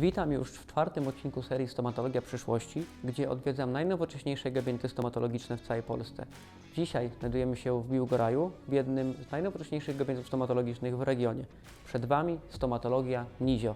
Witam już w czwartym odcinku serii Stomatologia przyszłości, gdzie odwiedzam najnowocześniejsze gabinety stomatologiczne w całej Polsce. Dzisiaj znajdujemy się w Biłgoraju, w jednym z najnowocześniejszych gabinetów stomatologicznych w regionie. Przed Wami stomatologia Nizio.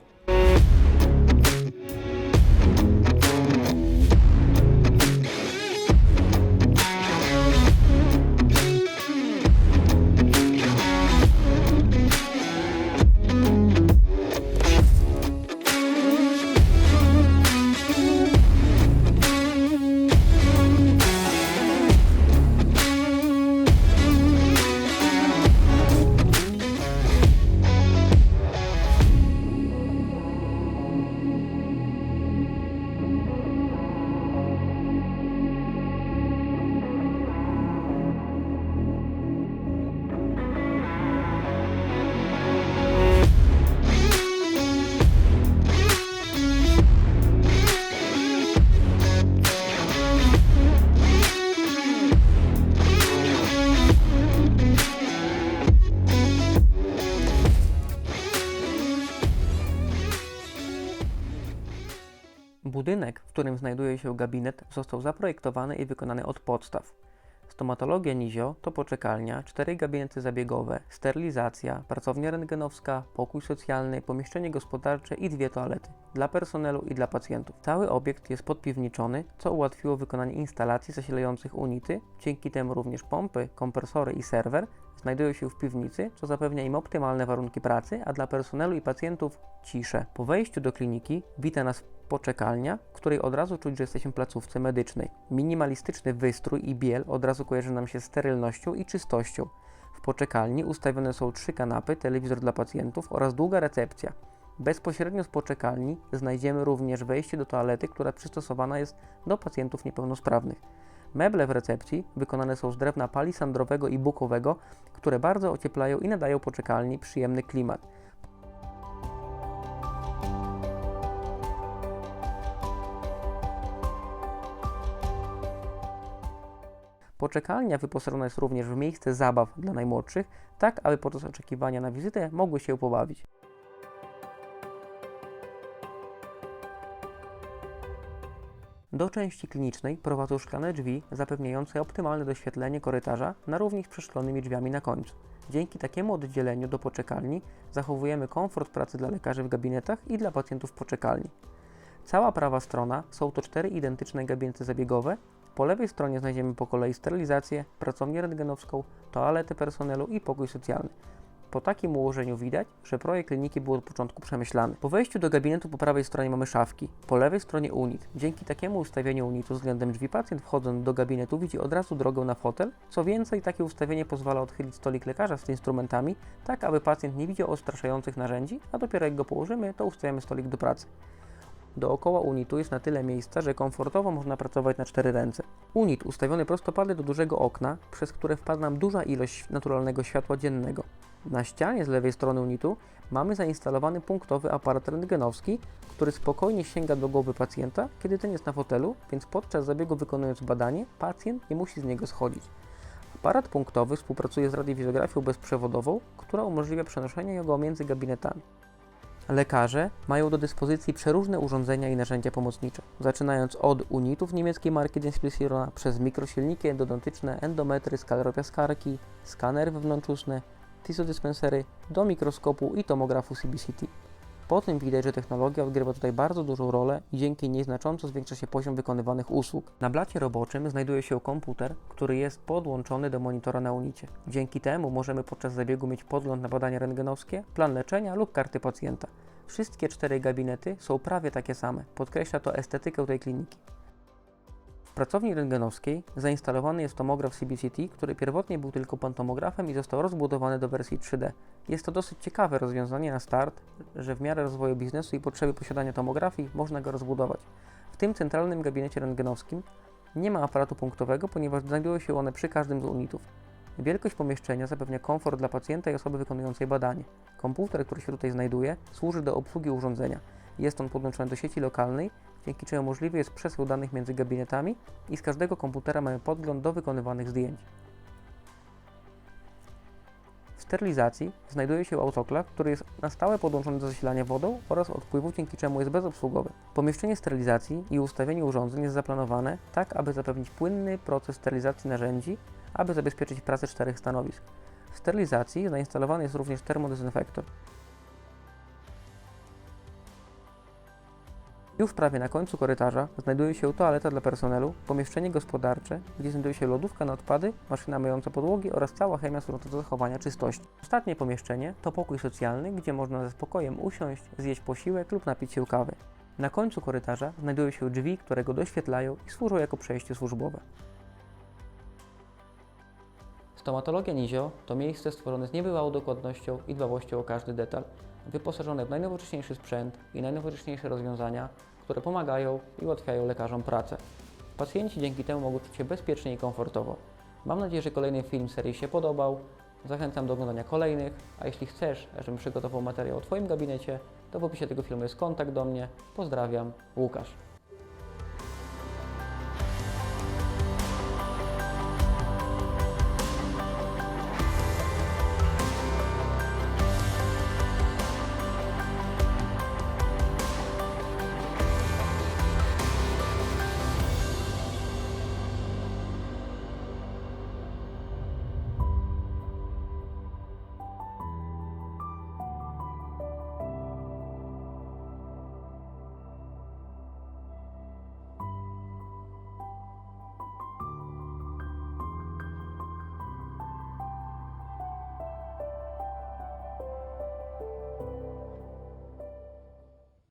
Budynek, w którym znajduje się gabinet, został zaprojektowany i wykonany od podstaw. Stomatologia Nizio to poczekalnia, cztery gabinety zabiegowe, sterylizacja, pracownia rentgenowska, pokój socjalny, pomieszczenie gospodarcze i dwie toalety dla personelu i dla pacjentów. Cały obiekt jest podpiwniczony, co ułatwiło wykonanie instalacji zasilających unity, dzięki temu również pompy, kompresory i serwer znajdują się w piwnicy, co zapewnia im optymalne warunki pracy, a dla personelu i pacjentów ciszę. Po wejściu do kliniki wita nas poczekalnia, w której od razu czuć, że jesteśmy w placówce medycznej. Minimalistyczny wystrój i biel od razu kojarzy nam się z sterylnością i czystością. W poczekalni ustawione są trzy kanapy, telewizor dla pacjentów oraz długa recepcja. Bezpośrednio z poczekalni znajdziemy również wejście do toalety, która przystosowana jest do pacjentów niepełnosprawnych. Meble w recepcji wykonane są z drewna palisandrowego i bukowego, które bardzo ocieplają i nadają poczekalni przyjemny klimat. Poczekalnia wyposażona jest również w miejsce zabaw dla najmłodszych, tak aby podczas oczekiwania na wizytę mogły się pobawić. Do części klinicznej prowadzą szklane drzwi zapewniające optymalne doświetlenie korytarza na równi z przeszklonymi drzwiami na końcu. Dzięki takiemu oddzieleniu do poczekalni zachowujemy komfort pracy dla lekarzy w gabinetach i dla pacjentów w poczekalni. Cała prawa strona są to cztery identyczne gabinety zabiegowe. Po lewej stronie znajdziemy po kolei sterylizację, pracownię rentgenowską, toaletę personelu i pokój socjalny. Po takim ułożeniu widać, że projekt kliniki był od początku przemyślany. Po wejściu do gabinetu po prawej stronie mamy szafki, po lewej stronie unit. Dzięki takiemu ustawieniu unitu względem drzwi pacjent wchodząc do gabinetu widzi od razu drogę na fotel. Co więcej, takie ustawienie pozwala odchylić stolik lekarza z instrumentami, tak aby pacjent nie widział odstraszających narzędzi, a dopiero jak go położymy, to ustawiamy stolik do pracy. Dookoła unitu jest na tyle miejsca, że komfortowo można pracować na cztery ręce. Unit ustawiony prostopadle do dużego okna, przez które wpada nam duża ilość naturalnego światła dziennego. Na ścianie z lewej strony unitu mamy zainstalowany punktowy aparat rentgenowski, który spokojnie sięga do głowy pacjenta, kiedy ten jest na fotelu, więc podczas zabiegu wykonując badanie, pacjent nie musi z niego schodzić. Aparat punktowy współpracuje z radiowizografią bezprzewodową, która umożliwia przenoszenie go między gabinetami. Lekarze mają do dyspozycji przeróżne urządzenia i narzędzia pomocnicze, zaczynając od unitów niemieckiej marki Densplissirona, przez mikrosilniki endodontyczne, endometry, skaler piaskarki, skanery wewnątrzuszne, tisodyspensery, do mikroskopu i tomografu CBCT. Po tym widać, że technologia odgrywa tutaj bardzo dużą rolę i dzięki niej znacząco zwiększa się poziom wykonywanych usług. Na blacie roboczym znajduje się komputer, który jest podłączony do monitora na unicie. Dzięki temu możemy podczas zabiegu mieć podgląd na badania rentgenowskie, plan leczenia lub karty pacjenta. Wszystkie cztery gabinety są prawie takie same. Podkreśla to estetykę tej kliniki. W pracowni rentgenowskiej zainstalowany jest tomograf CBCT, który pierwotnie był tylko pantomografem i został rozbudowany do wersji 3D. Jest to dosyć ciekawe rozwiązanie na start, że w miarę rozwoju biznesu i potrzeby posiadania tomografii można go rozbudować. W tym centralnym gabinecie rentgenowskim nie ma aparatu punktowego, ponieważ znajdują się one przy każdym z unitów. Wielkość pomieszczenia zapewnia komfort dla pacjenta i osoby wykonującej badanie. Komputer, który się tutaj znajduje, służy do obsługi urządzenia. Jest on podłączony do sieci lokalnej, dzięki czemu możliwy jest przesył danych między gabinetami i z każdego komputera mamy podgląd do wykonywanych zdjęć. W sterylizacji znajduje się autoklaw, który jest na stałe podłączony do zasilania wodą oraz odpływu, dzięki czemu jest bezobsługowy. Pomieszczenie sterylizacji i ustawienie urządzeń jest zaplanowane tak, aby zapewnić płynny proces sterylizacji narzędzi, aby zabezpieczyć pracę czterech stanowisk. W sterylizacji zainstalowany jest również termodezynfektor. Już prawie na końcu korytarza znajduje się toaleta dla personelu, pomieszczenie gospodarcze, gdzie znajduje się lodówka na odpady, maszyna myjąca podłogi oraz cała chemia służąca do zachowania czystości. Ostatnie pomieszczenie to pokój socjalny, gdzie można ze spokojem usiąść, zjeść posiłek lub napić się kawy. Na końcu korytarza znajdują się drzwi, które go doświetlają i służą jako przejście służbowe. Stomatologia Nizio to miejsce stworzone z niebywałą dokładnością i dbałością o każdy detal, wyposażone w najnowocześniejszy sprzęt i najnowocześniejsze rozwiązania, które pomagają i ułatwiają lekarzom pracę. Pacjenci dzięki temu mogą czuć się bezpiecznie i komfortowo. Mam nadzieję, że kolejny film serii się podobał. Zachęcam do oglądania kolejnych, a jeśli chcesz, żebym przygotował materiał o Twoim gabinecie, to w opisie tego filmu jest kontakt do mnie. Pozdrawiam, Łukasz.